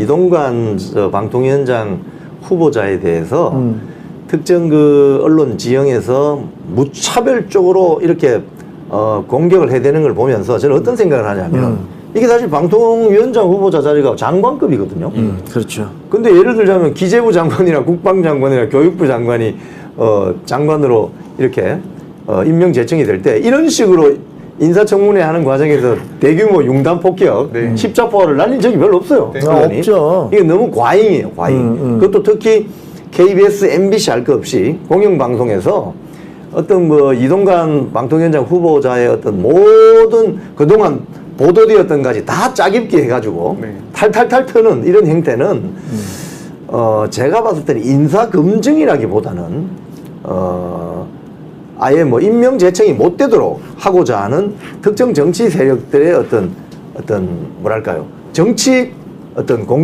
이동관 저 방통위원장 후보자에 대해서 음. 특정 그 언론 지형에서 무차별적으로 이렇게 어, 공격을 해대는 걸 보면서 저는 어떤 생각을 하냐면 음. 이게 사실 방통위원장 후보자 자리가 장관급이거든요. 음, 그렇죠. 근데 예를 들자면 기재부 장관이나 국방장관이나 교육부 장관이 어, 장관으로 이렇게 어, 임명 제청이 될 때 이런 식으로 인사청문회 하는 과정에서 대규모 융단 폭격, 네. 십자포를 날린 적이 별로 없어요. 네. 아, 없죠. 이게 너무 과잉이에요, 과잉. 음, 음. 그것도 특히 KBS, MBC 할 것 없이 공영방송에서 어떤 뭐 이동관 방통위원장 후보자의 어떤 모든 그동안 보도되었던 까지 다 짜깁기 해가지고 네. 탈탈탈 트는 이런 행태는 어 제가 봤을 때는 인사 검증이라기보다는 어 아예 뭐 임명 제청이 못 되도록 하고자 하는 특정 정치 세력들의 어떤 어떤 뭐랄까요? 정치 어떤 공